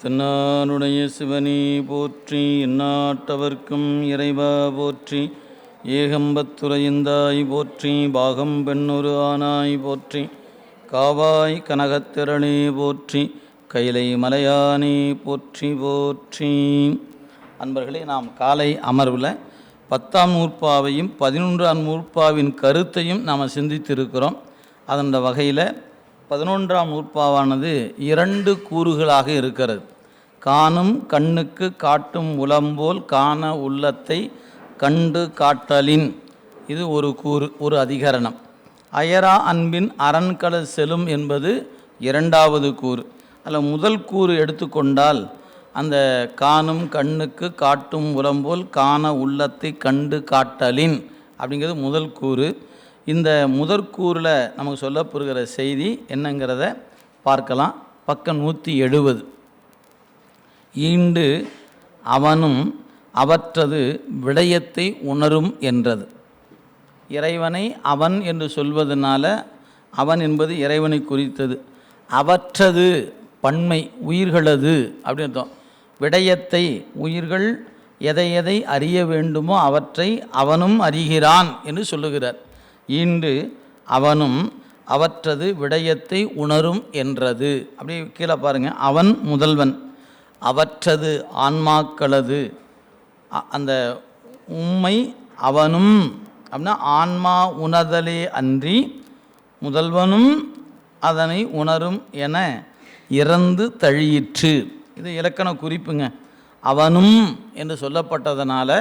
தன்னானுடைய சிவனே போற்றி எந்நாட்டவர்க்கும் இறைவா போற்றி ஏகம்பத்துறையந்தாய் போற்றி பாகம் பெண்ணொரு ஆனாய் போற்றி காவாய் கனகத்திரளே போற்றி கைலை மலையானே போற்றி போற்றி. அன்பர்களே நாம் காலை அமர்வில் பத்தாம் நூற்பாவையும் பதினொன்றாம் நூற்பாவின் கருத்தையும் நாம் சிந்தித்திருக்கிறோம். அதன் வகையில் பதினொன்றாம் நூற்பாவானது இரண்டு கூறுகளாக இருக்கிறது. காணும் கண்ணுக்கு காட்டும் உளம்போல் காண உள்ளத்தை கண்டு காட்டலின். இது ஒரு கூறு ஒரு அதிகரணம். அயரா அன்பின் அரண்கல செலும் என்பது இரண்டாவது கூறு. அதில் முதல் கூறு எடுத்துக்கொண்டால் அந்த காணும் கண்ணுக்கு காட்டும் உளம்போல் காண உள்ளத்தை கண்டு காட்டலின் அப்படிங்கிறது முதல் கூறு. இந்த முதற்கூறில் நமக்கு சொல்லப்படுகிற செய்தி என்னங்கிறத பார்க்கலாம். பக்கம் நூற்றி எழுபது. ஈண்டு அவனும் அவற்றது விடயத்தை உணரும் என்றது. இறைவனை அவன் என்று சொல்வதனால அவன் என்பது இறைவனை குறித்தது. அவற்றது பன்மை உயிர்களது அப்படின்னு அர்த்தம். விடயத்தை உயிர்கள் எதை எதை அறிய வேண்டுமோ அவற்றை அவனும் அறிகிறான் என்று சொல்லுகிறார். ஈண்டு அவனும் அவற்றது விடயத்தை உணரும் என்றது. அப்படி கீழே பாருங்கள் அவன் முதல்வன் அவற்றது ஆன்மாக்களது. அந்த உம்மை அவனும் அப்படின்னா ஆன்மா உணர்தலே அன்றி முதல்வனும் அதனை உணரும் என இறந்து தழியிற்று. இது இலக்கண குறிப்புங்க. அவனும் என்று சொல்லப்பட்டதனால்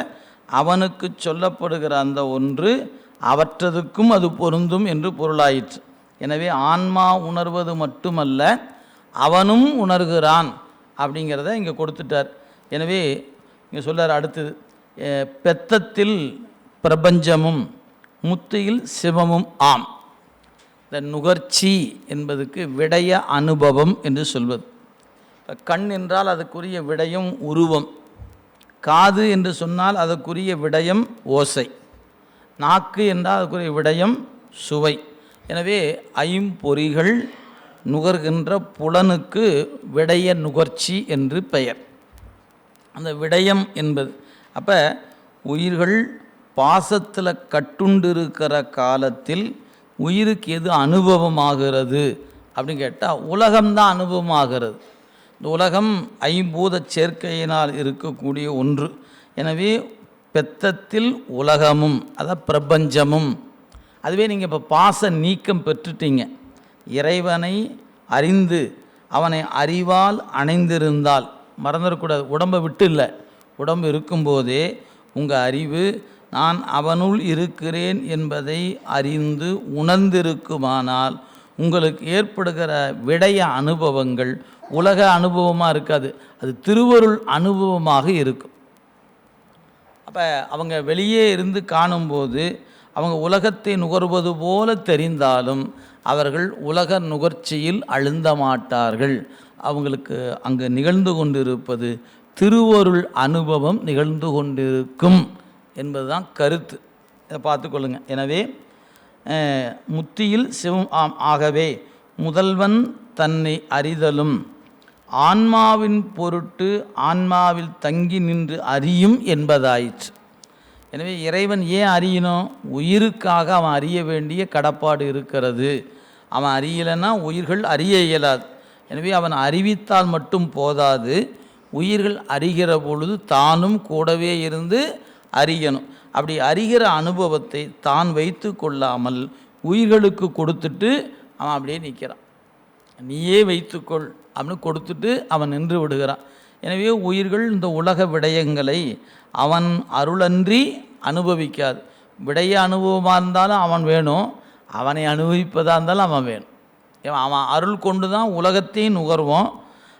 அவனுக்கு சொல்லப்படுகிற அந்த ஒன்று அவற்றதுக்கும் அது பொருந்தும் என்று பொருளாயிற்று. எனவே ஆன்மா உணர்வது மட்டுமல்ல அவனும் உணர்கிறான் அப்படிங்கிறத இங்கே கொடுத்துட்டார். எனவே இங்கே சொல்கிறார் அடுத்தது பெத்தத்தில் பிரபஞ்சமும் முத்தியில் சிவமும் ஆம். இந்த நுகர்ச்சி என்பதுக்கு விடய அனுபவம் என்று சொல்வது. இப்போ கண் என்றால் அதுக்குரிய விடயம் உருவம். காது என்று சொன்னால் அதற்குரிய விடயம் ஓசை. நாக்கு என்றால் அதுக்குரிய விடயம் சுவை. எனவே ஐம்பொறிகள் நுகர்கின்ற புலனுக்கு விடய நுகர்ச்சி என்று பெயர். அந்த விடயம் என்பது அப்போ உயிர்கள் பாசத்தில் கட்டுண்டிருக்கிற காலத்தில் உயிருக்கு எது அனுபவமாகிறது அப்படின்னு கேட்டால் உலகம்தான் அனுபவமாகிறது. இந்த உலகம் ஐம்பூத சேர்க்கையினால் இருக்கக்கூடிய ஒன்று. எனவே பெத்தத்தில் உலகமும் அதான் பிரபஞ்சமும். அதுவே நீங்கள் இப்போ பாச நீக்கம் பெற்றுட்டீங்க. இறைவனை அறிந்து அவனை அறிவால் அணைந்திருந்தால் மறந்துடக்கூடாது உடம்பை விட்டு இல்லை உடம்பு இருக்கும்போதே உங்கள் அறிவு நான் அவனுள் இருக்கிறேன் என்பதை அறிந்து உணர்ந்திருக்குமானால் உங்களுக்கு ஏற்படுகிற விடய அனுபவங்கள் உலக அனுபவமாக இருக்காது. அது திருவருள் அனுபவமாக இருக்கும். அப்போ அவங்க வெளியே இருந்து காணும்போது அவங்க உலகத்தை நுகர்வது போல தெரிந்தாலும் அவர்கள் உலக நுகர்ச்சியில் அழுந்த மாட்டார்கள். அவங்களுக்கு அங்கு நிகழ்ந்து கொண்டிருப்பது திருவொருள் அனுபவம் நிகழ்ந்து கொண்டிருக்கும் என்பதுதான் கருத்து. இதை பார்த்துக்கொள்ளுங்க எனவே முத்தியில் சிவம் ஆம் ஆகவே முதல்வன் தன்னை அறிதலும். ஆன்மாவின் பொருட்டு ஆன்மாவில் தங்கி நின்று அறியும் என்பதாயிற்று. எனவே இறைவன் ஏன் அறியணும் உயிருக்காக அவன் அறிய வேண்டிய கடப்பாடு இருக்கிறது. அவன் அறியலைன்னா உயிர்கள் அறிய இயலாது. எனவே அவன் அறிவித்தால் மட்டும் போதாது. உயிர்கள் அறிகிற பொழுது தானும் கூடவே இருந்து அறியணும். அப்படி அறிகிற அனுபவத்தை தான் வைத்து கொள்ளாமல் உயிர்களுக்கு கொடுத்துட்டு அவன் அப்படியே நிற்கிறான். நீயே வைத்துக்கொள். அப்படின்னு கொடுத்துட்டு அவன் நின்று விடுகிறான். எனவே உயிர்கள் இந்த உலக விடயங்களை அவன் அருளன்றி அனுபவிக்காது. விடைய அனுபவமாக இருந்தாலும் அவன் வேணும். அவனை அனுபவிப்பதாக இருந்தாலும் அவன் வேணும். அவன் அருள் கொண்டு தான் உலகத்தையும் நுகர்வோம்.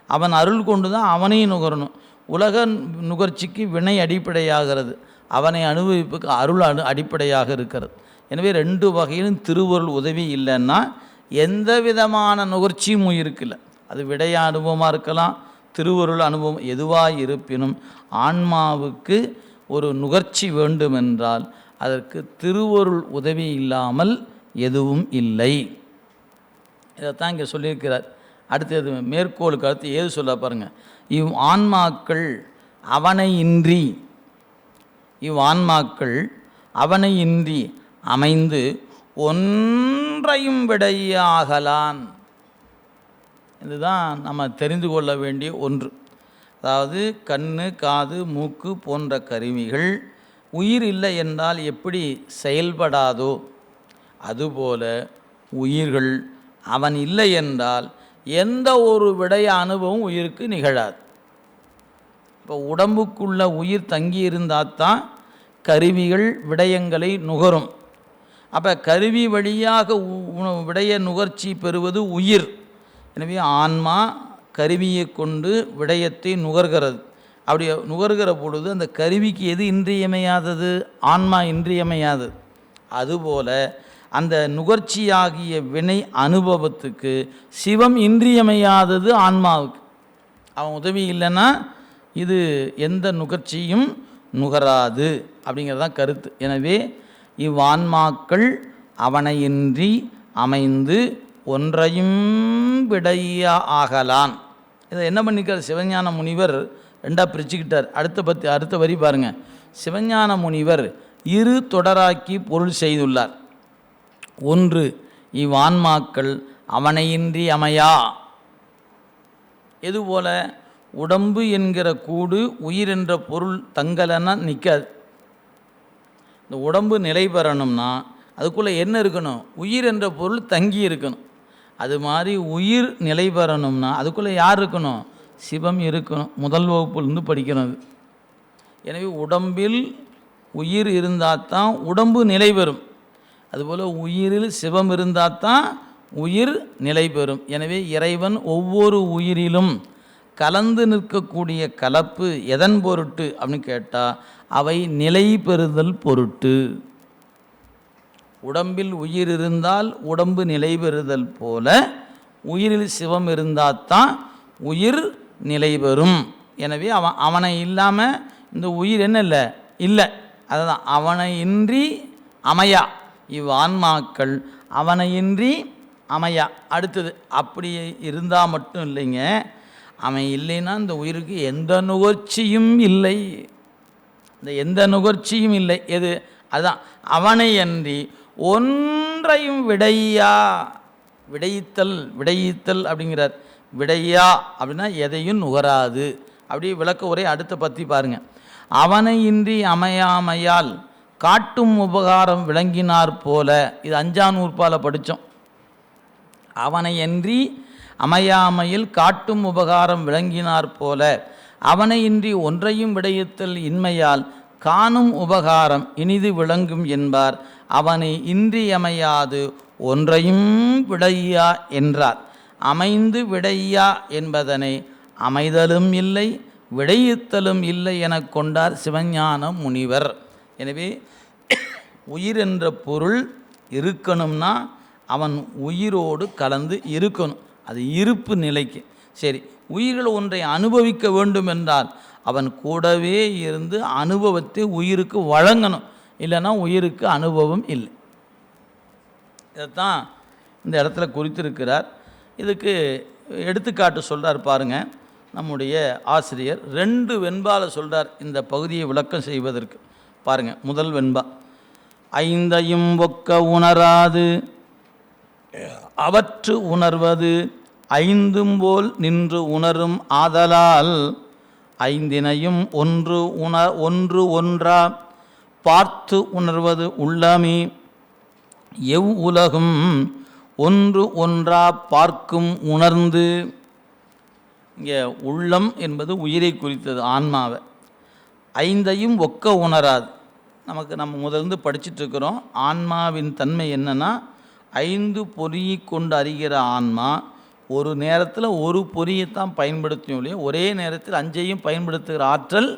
அவன் அருள் கொண்டு தான் அவனையும் நுகரணும். உலக நுகர்ச்சிக்கு வினை அடிப்படையாகிறது. அவனை அனுபவிப்புக்கு அருள் அனு அடிப்படையாக இருக்கிறது. எனவே ரெண்டு வகையிலும் திருவருள் உதவி இல்லைன்னா எந்த விதமான நுகர்ச்சியும் இருக்குல்ல அது விடய அனுபவமாக இருக்கலாம் திருவருள் அனுபவம் எதுவாக இருப்பினும் ஆன்மாவுக்கு ஒரு நுகர்ச்சி வேண்டுமென்றால் அதற்கு திருவருள் உதவி இல்லாமல் எதுவும் இல்லை. இதைத்தான் இங்கே சொல்லியிருக்கிறார். அடுத்தது மேற்கோளுக்கு அடுத்து ஏது சொல்ல பாருங்கள் இவ் ஆன்மாக்கள் அவனை இன்றி இவ் ஆன்மாக்கள் அவனை இன்றி அமைந்து ஒன்றையும் விடையாகலான். இதுதான் நம்ம தெரிந்து கொள்ள வேண்டிய ஒன்று. அதாவது கண் காது மூக்கு போன்ற கருவிகள் உயிர் இல்லை என்றால் எப்படி செயல்படாதோ அதுபோல உயிர்கள் அவன் இல்லை என்றால் எந்த ஒரு விடைய அனுபவம் உயிருக்கு நிகழாது. இப்போ உடம்புக்குள்ள உயிர் தங்கி இருந்தால் தான் கருவிகள் விடயங்களை நுகரும். அப்போ கருவி வழியாக உ- விடய நுகர்ச்சி பெறுவது உயிர். எனவே ஆன்மா கருவியை கொண்டு விடயத்தை நுகர்கிறது. அப்படி நுகர்கிற பொழுது அந்த கருவிக்கு எது இன்றியமையாதது? ஆன்மா இன்றியமையாதது அதுபோல அந்த நுகர்ச்சியாகிய வினை அனுபவத்துக்கு சிவம் இன்றியமையாதது ஆன்மாவுக்கு. அவன் உதவி இல்லைன்னா இது எந்த நுகர்ச்சியும் நுகராது அப்படிங்கிறதான் கருத்து. எனவே இவ்வான்மாக்கள் அவனையின்றி அமைந்து ஒன்றையும் விடைய ஆகலான். இதை என்ன பண்ணிக்கிறார் சிவஞான முனிவர் ரெண்டாக பிரிச்சுக்கிட்டார். அடுத்த பத்து அடுத்த வரி பாருங்கள் சிவஞான முனிவர் இரு தொடராக்கி பொருள் செய்துள்ளார். ஒன்று இவ்வான்மாக்கள் அவனையின்றி அமையா? இதுபோல உடம்பு என்கிற கூடு உயிர் என்ற பொருள் தங்கலைன்னா நிற்காது இந்த உடம்பு நிலை பெறணும்னா அதுக்குள்ளே என்ன இருக்கணும்? உயிர் என்ற பொருள் தங்கி இருக்கணும். அது மாதிரி உயிர் நிலை பெறணும்னா அதுக்குள்ளே யார் இருக்கணும்? சிவம் இருக்கணும். முதல் வகுப்புலேருந்து படிக்கிறது. எனவே உடம்பில் உயிர் இருந்தால் தான் உடம்பு நிலை பெறும். அதுபோல் உயிரில் சிவம் இருந்தால் தான் உயிர் நிலை பெறும். எனவே இறைவன் ஒவ்வொரு உயிரிலும் கலந்து நிற்கக்கூடிய கலப்பு எதன் பொருட்டு? அப்படின்னு கேட்டால் அவை நிலை பெறுதல் பொருட்டு. உடம்பில் உயிர் இருந்தால் உடம்பு நிலை பெறுதல் போல உயிரில் சிவம் இருந்தால் தான் உயிர் நிலை பெறும். எனவே அவன் அவனை இல்லாமல் இந்த உயிர் என்ன இல்லை? இல்லை. அதுதான். அவனை இன்றி அமையா. இவ் ஆன்மாக்கள் அவனை இன்றி அமையா. அடுத்தது அப்படி இருந்தால் மட்டும் இல்லைங்க. அவன் இல்லைன்னா இந்த உயிருக்கு எந்த நுகர்ச்சியும் இல்லை. இந்த எந்த நுகர்ச்சியும் இல்லை. எது? அதுதான். அவனை அன்றி ஒன்றையும் விடையா? விடையித்தல் விடையித்தல் அப்படிங்கிறார். விடையா அப்படின்னா எதையும் நுகராது. அப்படி விளக்க உரை அடுத்த பற்றி பாருங்கள் அவனை இன்றி அமையாமையால் காட்டும் உபகாரம் விளங்கினார் போல. இது அஞ்சாம் நூற்பால படித்தோம் அவனை அமையாமையில் காட்டும் உபகாரம் விளங்கினார் போல. அவனை இன்றி ஒன்றையும் விடையுத்தல் இன்மையால் காணும் உபகாரம் இனிது விளங்கும் என்பார். அவனை இன்றியமையாது ஒன்றையும் விடையா என்றார். அமைந்து விடையா என்பதனை அமைதலும் இல்லை விடையுத்தலும் இல்லை எனக் கொண்டார் சிவஞான முனிவர். எனவே உயிர் என்ற பொருள் இருக்கணும்னா அவன் உயிரோடு கலந்து இருக்கணும். அது இருப்பு நிலைக்கு. சரி உயிர்கள் ஒன்றை அனுபவிக்க வேண்டும் என்றால் அவன் கூடவே இருந்து அனுபவத்தை உயிருக்கு வழங்கணும். இல்லைன்னா உயிருக்கு அனுபவம் இல்லை. இதைத்தான் இந்த இடத்துல குறித்திருக்கிறார். இதுக்கு எடுத்துக்காட்டு சொல்கிறார் பாருங்கள் நம்முடைய ஆசிரியர் ரெண்டு வெண்பால சொல்கிறார் இந்த பகுதியை விளக்கம் செய்வதற்கு. பாருங்கள் முதல் வெண்பா. ஐந்தையும் ஒக்க உணராது அவற்று உணர்வது. ஐந்தும் போல் நின்று உணரும் ஆதலால் ஐந்தினையும் ஒன்று உண ஒன்று ஒன்றா பார்த்து உணர்வது உள்ளமே. எவ் உலகும் ஒன்று ஒன்றா பார்க்கும் உணர்ந்து. இங்கே உள்ளம் என்பது உயிரை குறித்தது ஆன்மாவை. ஐந்தையும் ஒக்க உணராது. நமக்கு நம்ம முதலிருந்து படிச்சிட்ருக்கிறோம் ஆன்மாவின் தன்மை என்னென்னா ஐந்து பொறியை கொண்டு அறிகிற ஆன்மா ஒரு நேரத்தில் ஒரு பொறியைத்தான் பயன்படுத்தியும் இல்லையா ஒரே நேரத்தில் அஞ்சையும் பயன்படுத்துகிற ஆற்றல்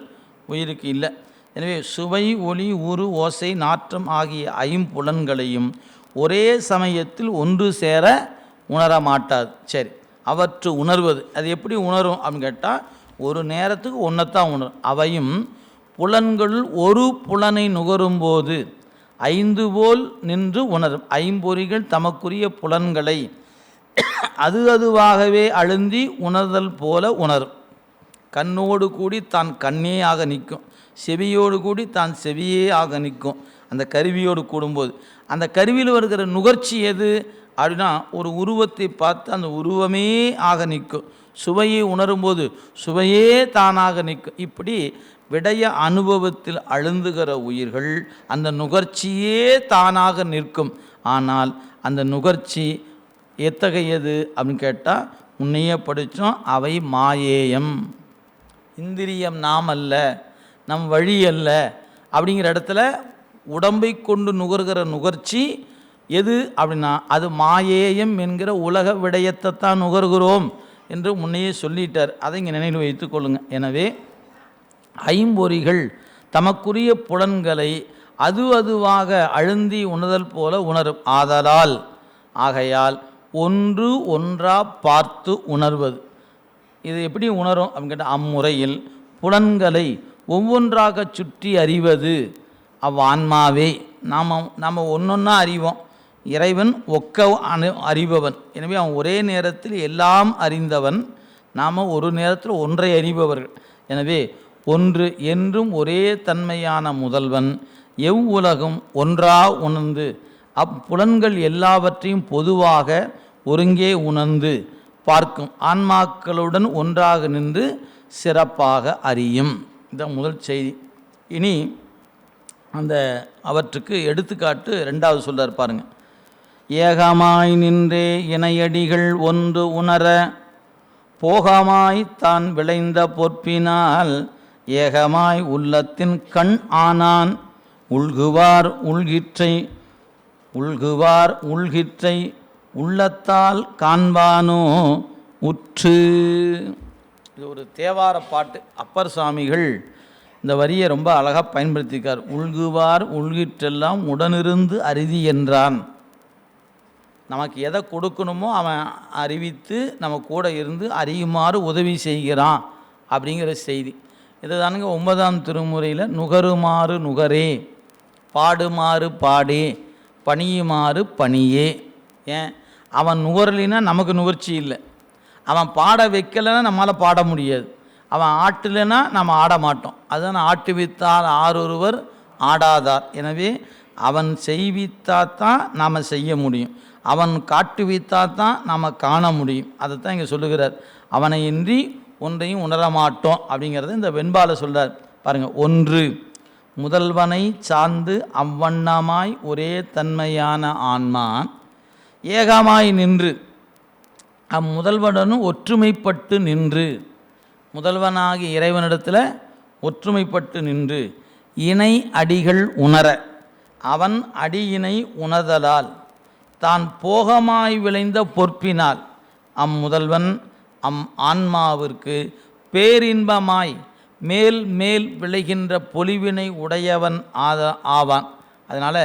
உயிருக்கு இல்லை. எனவே சுவை ஒளி உரு ஓசை நாற்றம் ஆகிய ஐம்புலன்களையும் ஒரே சமயத்தில் ஒன்று சேர உணர மாட்டாது சரி அவற்று உணர்வது அது எப்படி உணரும் அப்படின்னு கேட்டால் ஒரு நேரத்துக்கு ஒன்றைத்தான் உணரும். அவையும் புலன்கள் ஒரு புலனை நுகரும்போது ஐந்து போல் நின்று உணரும். ஐம்பொறிகள் தமக்குரிய புலன்களை அது அதுவாகவே அழுந்தி உணர்தல் போல உணரும். கண்ணோடு கூடி தான் கண்ணேயாக நிற்கும். செவியோடு கூடி தான் செவியே ஆக நிற்கும். அந்த கருவியோடு கூடும்போது அந்த கருவியில் வருகிற நுகர்ச்சி எது? அப்படின்னா ஒரு உருவத்தை பார்த்து அந்த உருவமே ஆக நிற்கும். சுவையை உணரும்போது சுவையே தானாக நிற்கும். இப்படி விடய அனுபவத்தில் அழுந்துகிற உயிர்கள் அந்த நுகர்ச்சியே தானாக நிற்கும். ஆனால் அந்த நுகர்ச்சி எத்தகையது அப்படின்னு கேட்டால் முன்னையே படித்தோம் அவை மாயேயம். இந்திரியம் நாம் அல்ல நம் வழி அல்ல அப்படிங்கிற இடத்துல உடம்பை கொண்டு நுகர்கிற நுகர்ச்சி எது அப்படின்னா அது மாயேயம் என்கிற உலக விடயத்தை தான் நுகர்கிறோம் என்று முன்னையே சொல்லிட்டார். அதை இங்கே நினைவில் வைத்துக் கொள்ளுங்கள் எனவே ஐம்பொறிகள் தமக்குரிய புலன்களை அது அதுவாக அழுந்தி உணர்தல் போல உணரும். ஆதலால் ஆகையால் ஒன்று ஒன்றா பார்த்து உணர்வது. இது எப்படி உணரும் அப்படின்னு கேட்டால் அம்முறையில் புலன்களை ஒவ்வொன்றாக சுற்றி அறிவது அவ் ஆன்மாவே நாம் நாம் ஒன்றொன்றா அறிவோம். இறைவன் ஒக்க அணு அறிபவன். எனவே அவன் ஒரே நேரத்தில் எல்லாம் அறிந்தவன். நாம் ஒரு நேரத்தில் ஒன்றை அறிபவர்கள். எனவே ஒன்று என்றும் ஒரே தன்மையான முதல்வன். எவ்வுலகும் ஒன்றா உணர்ந்து அப்புலன்கள் எல்லாவற்றையும் பொதுவாக ஒருங்கே உணர்ந்து பார்க்கும் ஆன்மாக்களுடன் ஒன்றாக நின்று சிறப்பாக அறியும். இதுதான் முதல் செய்தி. இனி அந்த அவற்றுக்கு எடுத்துக்காட்டு ரெண்டாவது சொல்ல பாருங்கள் ஏகமாய் நின்றே இணையடிகள் ஒன்று உணர போகமாய் தான் விளைந்த பொற்பினால் ஏகமாய் உள்ளத்தின் கண் ஆனான். உள்குவார் உள்கிற்றை உள்குவார் உள்கிற்றை உள்ளத்தால் காண்பானோ உற்று. இது ஒரு தேவார பாட்டு. அப்பர் சுவாமிகள் இந்த வரியை ரொம்ப அழகாக பயன்படுத்தியிருக்கார். உள்குவார் உள்கிற்றெல்லாம் உடனிருந்து அருதி என்றான். நமக்கு எதை கொடுக்கணுமோ அவன் அறிவித்து நம்ம கூட இருந்து அறியுமாறு உதவி செய்கிறான் அப்படிங்கிற செய்தி. இதை தானுங்க ஒன்பதாம் திருமுறையில் நுகருமாறு நுகரே பாடுமாறு பாடே பணியுமாறு பணியே. ஏன்? அவன் நுகரலினா நமக்கு நுகர்ச்சி இல்லை. அவன் பாட வைக்கலைன்னா நம்மளால் பாட முடியாது. அவன் ஆட்டலைன்னா நம்ம ஆட மாட்டோம். அதுதான் ஆட்டுவித்தால் ஆரொருவர் ஆடாதார். எனவே அவன் செய்வித்தாத்தான் நாம் செய்ய முடியும். அவன் காட்டுவித்தாத்தான் நாம் காண முடியும். அதைத்தான் இங்கே சொல்லுகிறார். அவனை இன்றி ஒன்றையும் உணர மாட்டோம் அப்படிங்கிறத இந்த வெண்பால சொல்கிறார் பாருங்கள் ஒன்று முதல்வனை சார்ந்து அவ்வண்ணமாய் ஒரே தன்மையான ஆன்மா ஏகமாய் நின்று அம்முதல்வனும் ஒற்றுமைப்பட்டு நின்று முதல்வனாகிய இறைவனிடத்தில் ஒற்றுமைப்பட்டு நின்று இணை அடிகள் உணர அவன் அடியினை உணர்தலால் தான் போகமாய் விளைந்த பொற்பினால் அம்முதல்வன் அம் ஆன்மாவிற்கு பேரின்பமாய் மேல் மேல் விளைகின்ற பொலிவினை உடையவன் ஆத ஆவான். அதனால்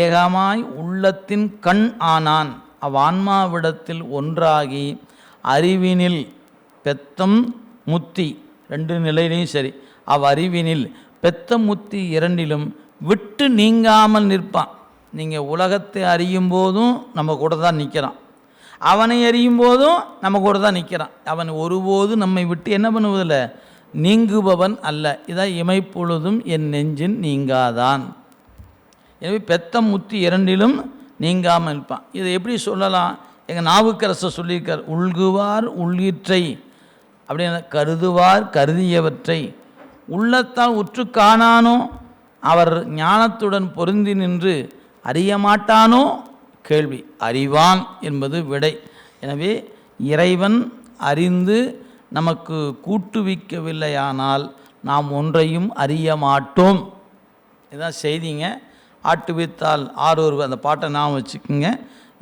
ஏகமாய் உள்ளத்தின் கண் ஆனான். அவ்வான்மாவிடத்தில் ஒன்றாகி அறிவினில் பெத்தம் முத்தி ரெண்டு நிலையிலையும் சரி அவ் அறிவினில் பெத்த முத்தி இரண்டிலும் விட்டு நீங்காமல் நிற்பான். நீங்கள் உலகத்தை அறியும் போதும் நம்ம கூட தான் நிற்கிறான் அவனை அறியும் போதும் நம்ம கூட தான் நிற்கிறான் அவன் ஒருபோதும் நம்மை விட்டு என்ன பண்ணுவதில்லை? நீங்குபவன் அல்ல. இதான் இமைப்பொழுதும் என் நெஞ்சின் நீங்காதான். எனவே பெத்த முத்தி இரண்டிலும் நீங்காமல் இருப்பான். இதை எப்படி சொல்லலாம்? எங்கள் நாவுக்கரசர் சொல்லியிருக்கார் உள்குவார் உள்ளீற்றை அப்படின்னு கருதுவார் கருதியவற்றை. உள்ளத்தால் உற்று காணானோ? அவர் ஞானத்துடன் பொருந்தி நின்று அறிய மாட்டானோ? கேள்வி. அறிவான் என்பது விடை. எனவே இறைவன் அறிந்து நமக்கு கூட்டுவிக்கவில்லையானால் நாம் ஒன்றையும் அறிய மாட்டோம். இதுதான் செய்திங்க. ஆட்டுவித்தால் ஆரொரு அந்த பாட்டை நாம் வச்சுக்கோங்க.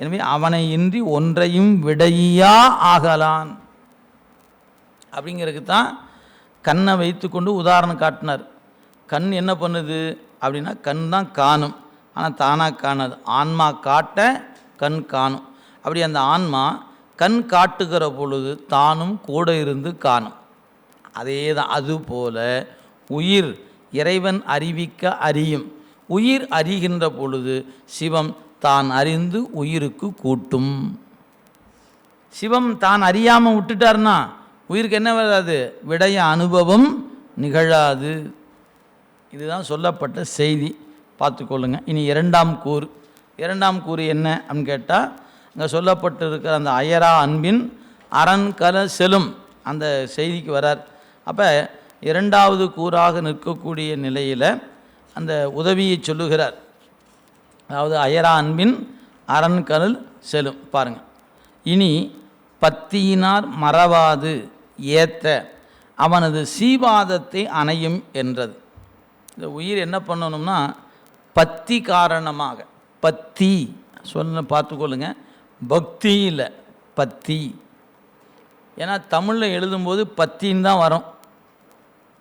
எனவே அவனை இன்றி ஒன்றையும் விடையா ஆகலான் அப்படிங்கிறதுக்கு தான் கண்ணை வைத்துக்கொண்டு உதாரணம் காட்டினார். கண் என்ன பண்ணுது? அப்படின்னா கண் தான் காணும். ஆனால் தானாக காணாது. ஆன்மா காட்ட கண் காணும். அப்படி அந்த ஆன்மா கண் காட்டுகிற பொழுது தானும் கூட இருந்து காணும். அதே தான் அதுபோல உயிர் இறைவன் அறிவிக்க அறியும். உயிர் அறிகின்ற பொழுது சிவம் தான் அறிந்து உயிருக்கு கூட்டும். சிவம் தான் அறியாமல் விட்டுட்டார்னா உயிருக்கு என்ன வராது? விடைய அனுபவம் நிகழாது. இதுதான் சொல்லப்பட்ட செய்தி. பார்த்துக்கொள்ளுங்க இனி இரண்டாம் கூறு. இரண்டாம் கூறு என்ன அப்படின்னு கேட்டால் அங்கே சொல்லப்பட்டிருக்கிற அந்த அயரா அன்பின் அரண்கல செலும் அந்த செய்திக்கு வரார். அப்போ இரண்டாவது கூறாக நிற்கக்கூடிய நிலையில் அந்த உதவியை சொல்லுகிறார். அதாவது அயரா அன்பின் அரண்கலல் செலும் பாருங்கள் இனி பத்தியினார் மறவாது ஏத்த அவனது சீவாதத்தை அணையும் என்றது. இந்த உயிர் என்ன பண்ணணும்னா பத்தி காரணமாக பத்தி சொல்ல பார்த்துக்கொள்ளுங்க பக்தி இல்லை பத்தி. ஏன்னா தமிழில் எழுதும்போது பத்தின்னு தான் வரும்.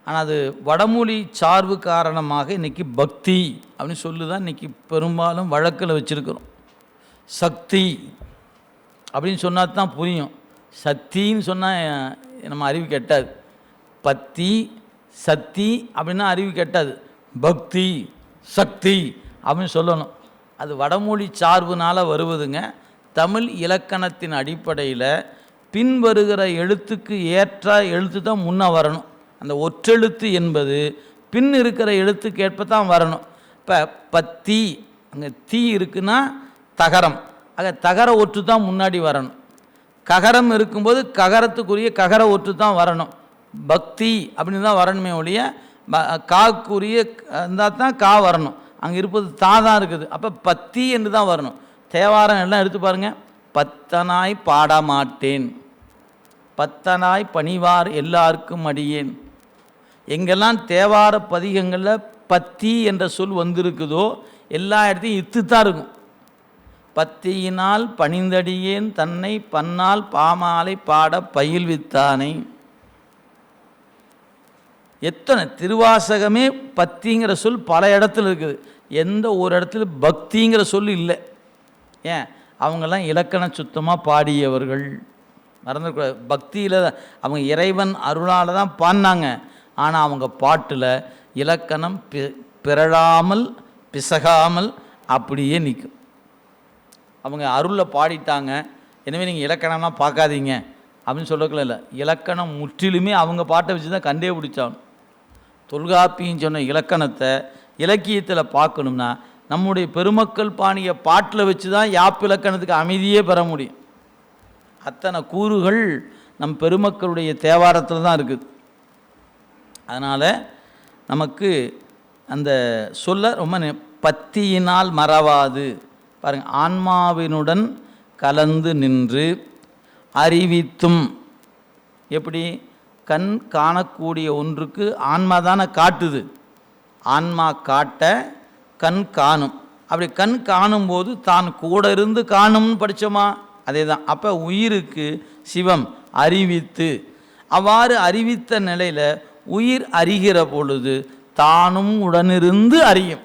ஆனால் அது வடமொழி சார்பு காரணமாக இன்றைக்கி பக்தி அப்படின்னு சொல்லி தான் இன்றைக்கி பெரும்பாலும் வழக்கில் வச்சுருக்கிறோம். சக்தி அப்படின்னு சொன்னால் தான் புரியும். சக்தின்னு சொன்னால் நம்ம அறிவு கெட்டாது. பத்தி சக்தி அப்படின்னா அறிவு கெட்டாது. பக்தி சக்தி அப்படின்னு சொல்லணும். அது வடமொழி சார்புனால் வருவதுங்க. தமிழ் இலக்கணத்தின் அடிப்படையில் பின்வருகிற எழுத்துக்கு ஏற்ற எழுத்து தான் முன்னே வரணும். அந்த ஒற்றெழுத்து என்பது பின் இருக்கிற எழுத்துக்கேற்ப தான் வரணும். இப்போ பத்தி அங்கே தீ இருக்குன்னா தகரம். ஆக தகர ஒற்று தான் முன்னாடி வரணும். ககரம் இருக்கும்போது ககரத்துக்குரிய ககர ஒற்று தான் வரணும். பக்தி அப்படின்னு தான் வரணுமே ஒழிய காக்குரிய இருந்தால் தான் கா வரணும். அங்கே இருப்பது தா தான் இருக்குது. அப்போ பத்தி என்று தான் வரணும். தேவாரம் எல்லாம் எடுத்து பாருங்கள் பத்தனாய் பாட மாட்டேன் பத்தனாய் பணிவார் எல்லாருக்கும் அடியேன். எங்கெல்லாம் தேவார பதிகங்களில் பத்தி என்ற சொல் வந்திருக்குதோ எல்லா இடத்தையும் இத்து தான் இருக்கும். பத்தியினால் பணிந்தடியேன் தன்னை பன்னால் பாமாலை பாட பயில்வித்தானை. எத்தனை திருவாசகமே பத்திங்கிற சொல் பல இடத்துல இருக்குது. எந்த ஒரு இடத்துல பக்திங்கிற சொல் இல்லை. ஏன்? அவங்கெல்லாம் இலக்கண சுத்தமாக பாடியவர்கள். மறந்துக்கூடாது பக்தியில் அவங்க இறைவன் அருளால் தான் பாடினாங்க. ஆனால் அவங்க பாட்டில் இலக்கணம் பி பிறழாமல் பிசகாமல் அப்படியே நிற்கும் அவங்க அருளில் பாடிட்டாங்க. எனவே நீங்கள் இலக்கணம்லாம் பார்க்காதீங்க. அப்படின்னு சொல்லக்கூட இல்லை. இலக்கணம் முற்றிலுமே அவங்க பாட்டை வச்சு தான் கண்டே பிடிச்சாகணும். தொல்காப்பின்னு சொன்ன இலக்கணத்தை இலக்கியத்தில் பார்க்கணும்னா நம்முடைய பெருமக்கள் பாணிய பாட்டில் வச்சு தான் யாப்பிலக்கணத்துக்கு அமைதியே பெற முடியும். அத்தனை கூறுகள் நம் பெருமக்களுடைய தேவாரத்தில் தான் இருக்குது. அதனால் நமக்கு அந்த சொல்ல ரொம்ப பத்தியினால் மறவாது. பாருங்கள் ஆன்மாவினுடன் கலந்து நின்று அறிவித்தும். எப்படி? கண் காணக்கூடிய ஒன்றுக்கு ஆன்மா தானே காட்டுது. ஆன்மா காட்ட கண் காணும். அப்படி கண் காணும்போது தான் கூட இருந்து காணும்னு படித்தோமா அதே தான் அப்போ உயிருக்கு சிவம் அறிவித்து. அவ்வாறு அறிவித்த நிலையில் உயிர் அறிகிற பொழுது தானும் உடனிருந்து அறியும்.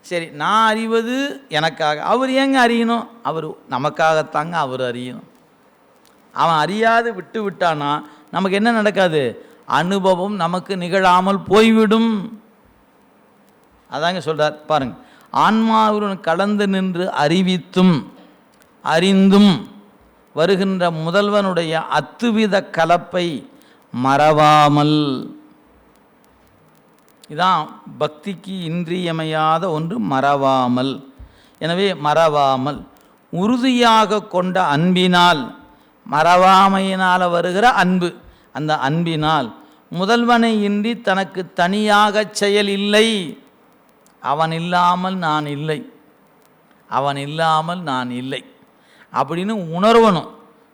சரி நான் அறிவது எனக்காக. அவர் ஏங்க அறியணும்? அவர் நமக்காகத்தாங்க அவர் அறியணும் அவன் அறியாது விட்டு விட்டானா நமக்கு என்ன நடக்காது? அனுபவம் நமக்கு நிகழாமல் போய்விடும். அதாங்க சொல்கிறார் பாருங்க. ஆன்மாவுடன் கலந்து நின்று அறிவித்தும் அறிந்தும் வருகின்ற முதல்வனுடைய அத்துவித கலப்பை மறவாமல் இதான் பக்திக்கு இன்றியமையாத ஒன்று மறவாமல். எனவே மறவாமல் உறுதியாக கொண்ட அன்பினால் மறவாமையினால் வருகிற அன்பு. அந்த அன்பினால் முதல்வனை இன்றி தனக்கு தனியாகச் செயல் இல்லை. அவன் இல்லாமல் நான் இல்லை. அவன் இல்லாமல் நான் இல்லை. அப்படின்னு உணர்வணும்.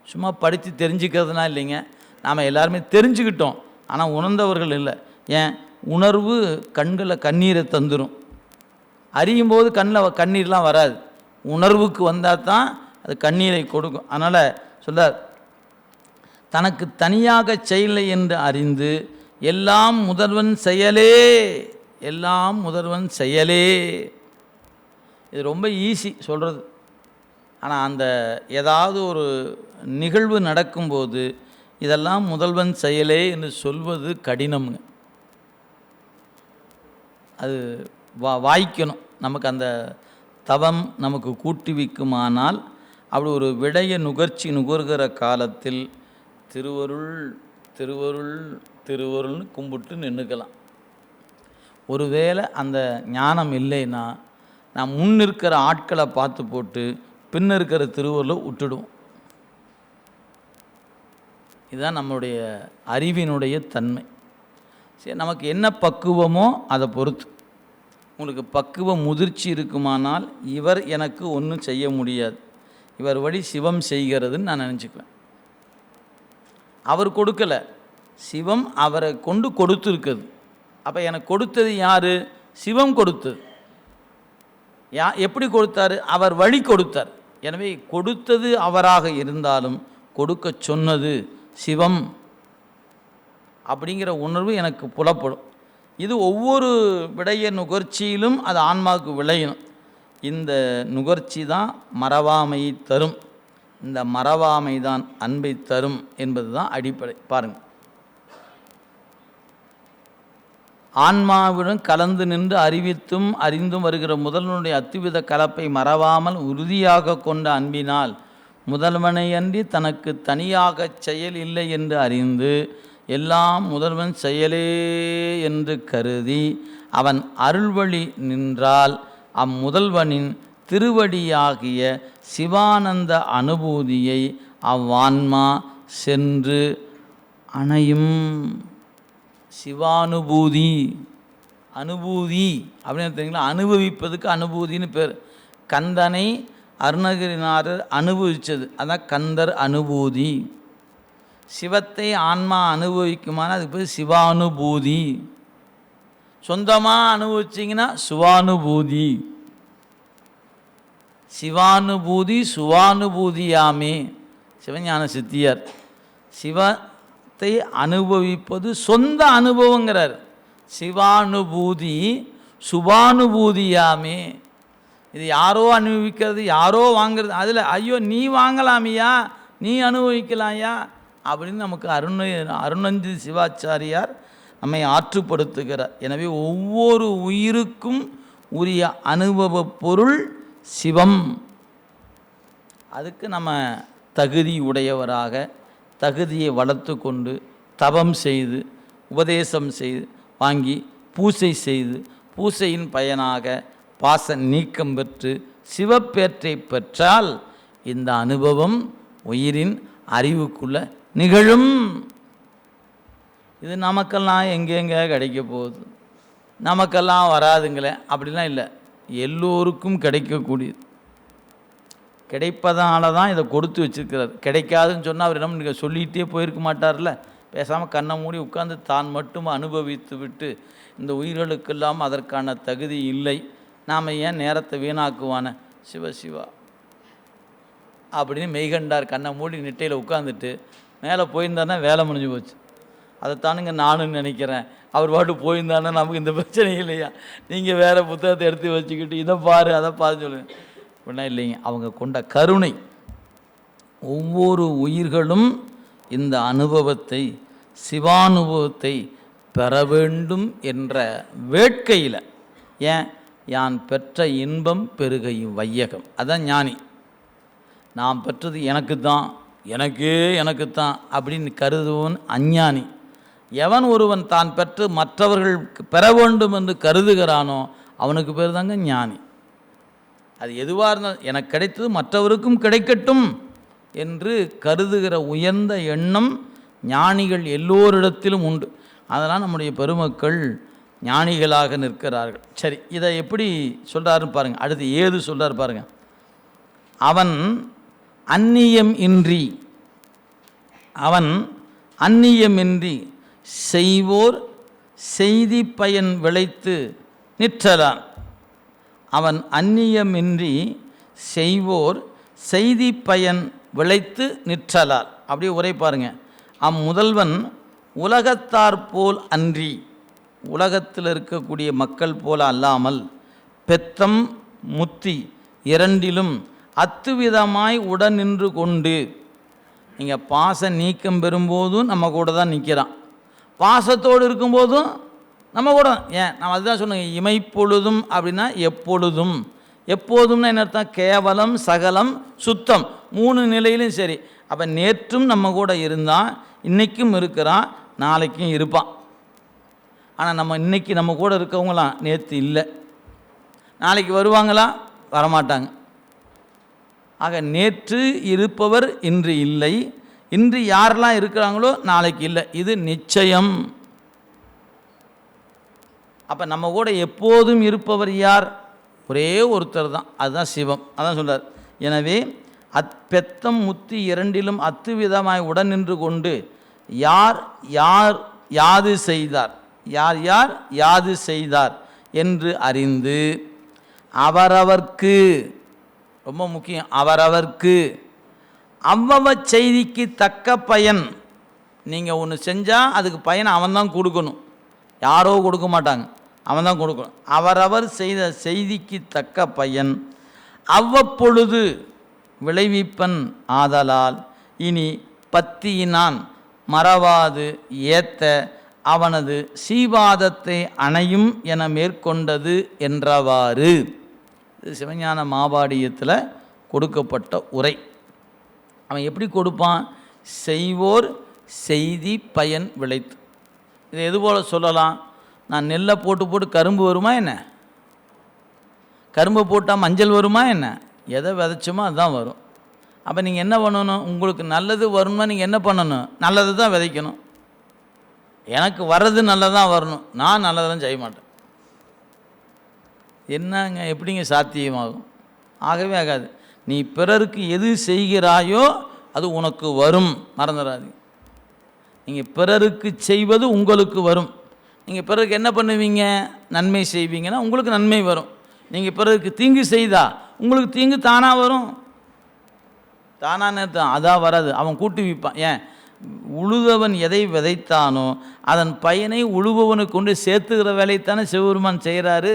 சும்மா படித்து தெரிஞ்சுக்கிறதுனா இல்லைங்க. நாம் எல்லாருமே தெரிஞ்சுக்கிட்டோம். ஆனால் உணர்ந்தவர்கள் இல்லை. ஏன்? உணர்வு கண்களில் கண்ணீரை தந்துடும் அறியும் போது கண்ணில் கண்ணீர்லாம் வராது. உணர்வுக்கு வந்தால் தான் அது கண்ணீரை கொடுக்கும். அதனால் சொல்கிறார் தனக்கு தனியாக செயலை என்று அறிந்து எல்லாம் முதல்வன் செயலே எல்லாம் முதல்வன் செயலே. இது ரொம்ப ஈஸி சொல்கிறது ஆனால் அந்த ஏதாவது ஒரு நிகழ்வு நடக்கும்போது இதெல்லாம் முதல்வன் செயலே என்று சொல்வது கடினம்ங்க. அது வா வாய்க்கணும். நமக்கு அந்த தவம் நமக்கு கூட்டுவிக்குமானால் அப்படி ஒரு விடைய நுகர்ச்சி நுகர்கிற காலத்தில் திருவருள் திருவருள் திருவருள்னு கும்பிட்டு நின்றுக்கலாம் ஒருவேளை அந்த ஞானம் இல்லைன்னா நான் முன் இருக்கிற ஆட்களை பார்த்து போட்டு பின் இருக்கிற திருவருளை விட்டுடுவோம். இதுதான் நம்மளுடைய அறிவினுடைய தன்மை. சரி நமக்கு என்ன பக்குவமோ அதை பொறுத்து. உங்களுக்கு பக்குவ முதிர்ச்சி இருக்குமானால் இவர் எனக்கு ஒன்றும் செய்ய முடியாது. இவர் வழி சிவம் செய்கிறதுன்னு நான் நினச்சிக்குவேன். அவர் கொடுக்கல. சிவம் அவரை கொண்டு கொடுத்துருக்குது. அப்போ எனக்கு கொடுத்தது யார்? சிவம் கொடுத்தது. யா எப்படி கொடுத்தாரு? அவர் வழி கொடுத்தார். எனவே கொடுத்தது அவராக இருந்தாலும் கொடுக்க சொன்னது சிவம். அப்படிங்கிற உணர்வு எனக்கு புலப்படும். இது ஒவ்வொரு விடைய நுகர்ச்சியிலும் அது ஆன்மாவுக்கு விளையணும். இந்த நுகர்ச்சி தான் மறவாமையை தரும். இந்த மறவாமை தான் அன்பை தரும் என்பது தான் அடிப்படை. பாருங்கள் ஆன்மாவுடன் கலந்து நின்று அறிவித்தும் அறிந்தும் வருகிற முதல்வனுடைய அத்துவித கலப்பை மறவாமல் உறுதியாக கொண்ட அன்பினால் முதல்வனையன்றி தனக்கு தனியாக செயல் இல்லை என்று அறிந்து எல்லாம் முதல்வன் செயலே என்று கருதி அவன் அருள்வழி நின்றால் அம்முதல்வனின் திருவடியாகிய சிவானந்த அனுபூதியை அவ்வான்மா சென்று அணையும். சிவானுபூதி அனுபூதி அப்படின்னு தெரியுங்களா? அனுபவிப்பதுக்கு அனுபூதின்னு பேர். கந்தனை அருணகிரிநாதர் அனுபவித்தது அதான் கந்தர் அனுபூதி. சிவத்தை ஆன்மா அனுபவிக்குமானால் அதுக்கு பேர் சிவானுபூதி. சொந்தமாக அனுபவிச்சிங்கன்னா சுவானுபூதி. சிவானுபூதி சுவானுபூதியாமே. சிவஞான சித்தியார். சிவத்தை அனுபவிப்பது சொந்த அனுபவங்கிறார். சிவானுபூதி சுபானுபூதியாமே. இது யாரோ அனுபவிக்கிறது யாரோ வாங்கிறது அதில் ஐயோ நீ வாங்கலாமியா? நீ அனுபவிக்கலாம்யா அப்படின்னு நமக்கு அருண அருணஞ்சி சிவாச்சாரியார் நம்மை ஆற்றுப்படுத்துகிறார். எனவே ஒவ்வொரு உயிருக்கும் உரிய அனுபவ பொருள் சிவம். அதுக்கு நம்ம தகுதி உடையவராக தகுதியை வளர்த்து கொண்டு தவம் செய்து உபதேசம் செய்து வாங்கி பூசை செய்து பூசையின் பயனாக பாச நீக்கம் பெற்று சிவப்பேற்றை பெற்றால் இந்த அனுபவம் உயிரின் அறிவுக்குள்ளே நிகழும். இது நமக்கெல்லாம் எங்கெங்கே கிடைக்க போகுது? நமக்கெல்லாம் வராதுங்களே அப்படிலாம் இல்லை. எல்லோருக்கும் கிடைக்கக்கூடியது. கிடைப்பதனால தான் இதை கொடுத்து வச்சிருக்கிறார். கிடைக்காதுன்னு சொன்னால் அவர் என்ன நீங்கள் சொல்லிகிட்டே போயிருக்க மாட்டார்ல. பேசாமல் கண்ணை மூடி உட்கார்ந்து தான் மட்டும் அனுபவித்து விட்டு இந்த உயிர்களுக்கெல்லாம் அதற்கான தகுதி இல்லை. நாம் ஏன் நேரத்தை வீணாக்குவான? சிவ சிவா. அப்படின்னு மெய்கண்டார் கண்ணை மூடி நெட்டையில் உட்காந்துட்டு மேலே போயிருந்தானே வேலை முடிஞ்சு போச்சு. அதைத்தானுங்க நானும் நினைக்கிறேன். அவர் பாட்டு போயிருந்தானே நமக்கு இந்த பிரச்சனை இல்லையா? நீங்கள் வேறு புத்தகத்தை எடுத்து வச்சுக்கிட்டு இதை பாரு அதை பார்த்து சொல்லுங்கள் அப்படின்னா இல்லைங்க. அவங்க கொண்ட கருணை ஒவ்வொரு உயிர்களும் இந்த அனுபவத்தை சிவானுபவத்தை பெற வேண்டும் என்ற வேட்கையில் ஏன்? யான் பெற்ற இன்பம் பெருகையும் வையகம். அதான் ஞானி. நான் பெற்றது எனக்கு தான் எனக்கு எனக்குத்தான் அப்படின்னு கருதுவன் அஞ்ஞானி. எவன் ஒருவன் தான் பெற்று மற்றவர்கள் பெற வேண்டும் என்று கருதுகிறானோ அவனுக்கு பேர் தாங்க ஞானி. அது எதுவாக இருந்தால் எனக்கு கிடைத்தது மற்றவருக்கும் கிடைக்கட்டும் என்று கருதுகிற உயர்ந்த எண்ணம் ஞானிகள் எல்லோரிடத்திலும் உண்டு. அதனால் நம்முடைய பெருமக்கள் ஞானிகளாக நிற்கிறார்கள். சரி இதை எப்படி சொல்கிறாருன்னு பாருங்கள் அடுத்து ஏது சொல்கிறார் பாருங்கள் அவன் அந்நியம் இன்றி அவன் அந்நியமின்றி செய்வோர் செய்தி பயன் விளைத்து நிற்றலான். அவன் அந்நியமின்றி செய்வோர் செய்தி பயன் விளைத்து நிற்றலால் அப்படியே உரை பாருங்க. அம்முதல்வன் உலகத்தார் போல் அன்றி உலகத்தில் இருக்கக்கூடிய மக்கள் போல அல்லாமல் பெத்தம் முத்தி இரண்டிலும் அத்துவிதமாய் உடன் நின்று கொண்டு நீங்கள் பாச நீக்கம் பெறும்போதும் நம்ம கூட தான் நிற்கிறான் பாசத்தோடு இருக்கும்போதும் நம்ம கூட தான். ஏன் நம்ம அதுதான் சொன்னேன் இமைப்பொழுதும் அப்படின்னா எப்பொழுதும். எப்போதும்னா என்ன அர்த்தம்? கேவலம் சகலம் சுத்தம் மூணு நிலையிலும் சரி. அப்போ நேற்றும் நம்ம கூட இருந்தான் இன்றைக்கும் இருக்கிறான் நாளைக்கும் இருப்பான். ஆனால் நம்ம இன்றைக்கி நம்ம கூட இருக்கவங்களாம் நேற்று இல்லை. நாளைக்கு வருவாங்களா? வரமாட்டாங்க. ஆக நேற்று இருப்பவர் இன்று இல்லை. இன்று யாரெல்லாம் இருக்கிறாங்களோ நாளைக்கு இல்லை. இது நிச்சயம். அப்போ நம்ம கூட எப்போதும் இருப்பவர் யார்? ஒரே ஒருத்தர் தான். அதுதான் சிவம். அதான் சொல்கிறார் எனவே அத்பெத்தம் முத்தி இரண்டிலும் அத்துவிதமாய் உடன் நின்று கொண்டு யார் யார் யாது செய்தார்? யார் யார் யாது செய்தார்? என்று அறிந்து அவரவர்க்கு ரொம்ப முக்கியம். அவரவர்க்கு அவ்வவ செய்திக்கு தக்க பயன். நீங்கள் ஒன்று செஞ்சால் அதுக்கு பயன் அவன் தான் கொடுக்கணும். யாரோ கொடுக்க மாட்டாங்க. அவன் தான் கொடுக்கணும். அவரவர் செய்த செய்திக்கு தக்க பயன். அவ்வப்பொழுது விளைவிப்பன் ஆதலால் இனி பத்தியினான் மறவாது ஏத்த அவனது சீவாதத்தை அணையும் என மேற்கொண்டது என்றவாறு. இது சிவஞான மாபாடியத்தில் கொடுக்கப்பட்ட உரை. அவன் எப்படி கொடுப்பான்? செய்வோர் செய்தி பயன் விளைத்து. இது எது போல் சொல்லலாம்? நான் நெல்லை போட்டு போட்டு கரும்பு வருமா என்ன? கரும்பு போட்டால் மஞ்சள் வருமா என்ன? எதை விதைச்சோமோ அதுதான் வரும். அப்போ நீங்கள் என்ன பண்ணணும்? உங்களுக்கு நல்லது வரும்னா நீங்கள் என்ன பண்ணணும்? நல்லது தான் விதைக்கணும். எனக்கு வர்றது நல்லதாக வரணும். நான் நல்லதெல்லாம் செய்ய மாட்டேன். என்னங்க எப்படிங்க சாத்தியமாகும்? ஆகவே ஆகாது. நீ பிறருக்கு எது செய்கிறாயோ அது உனக்கு வரும். மறந்துடாது நீங்கள் பிறருக்கு செய்வது உங்களுக்கு வரும். நீங்கள் பிறருக்கு என்ன பண்ணுவீங்க? நன்மை செய்வீங்கன்னா உங்களுக்கு நன்மை வரும். நீங்கள் பிறருக்கு தீங்கு செய்தா உங்களுக்கு தீங்கு தானாக வரும். தானா நேர்த்தான் அதான் வராது. அவன் கூட்டி விற்பான் ஏன்? உழுதவன் எதை விதைத்தானோ அதன் பயனை உழுபவனுக்கு கொண்டு சேர்த்துக்கிற வேலைத்தானே சிவபெருமான் செய்கிறாரு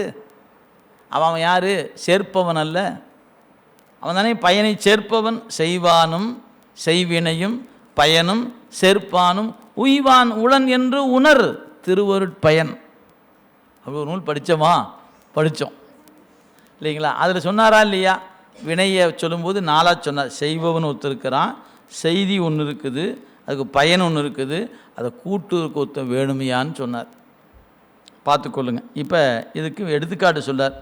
அவன் யார்? சேர்ப்பவன் அல்ல. அவன் தானே பயனை சேர்ப்பவன் செய்வானும் செய்வினையும் பயனும் சேர்ப்பானும் உய்வான் உளன் என்று உணர் திருவருட்பயன். அப்படி ஒரு நூல் படித்தோமா படித்தோம் இல்லைங்களா? அதில் சொன்னாரா இல்லையா? வினையை சொல்லும்போது நாளாக சொன்னார். செய்பவன் ஒருத்தருக்கிறான் செய்தி ஒன்று இருக்குது அதுக்கு பயன் ஒன்று இருக்குது அதை கூட்டுக்கு ஒருத்தன் வேணுமையான்னு சொன்னார். பார்த்துக்கொள்ளுங்க. இப்போ இதுக்கு எடுத்துக்காட்டு சொல்றார்.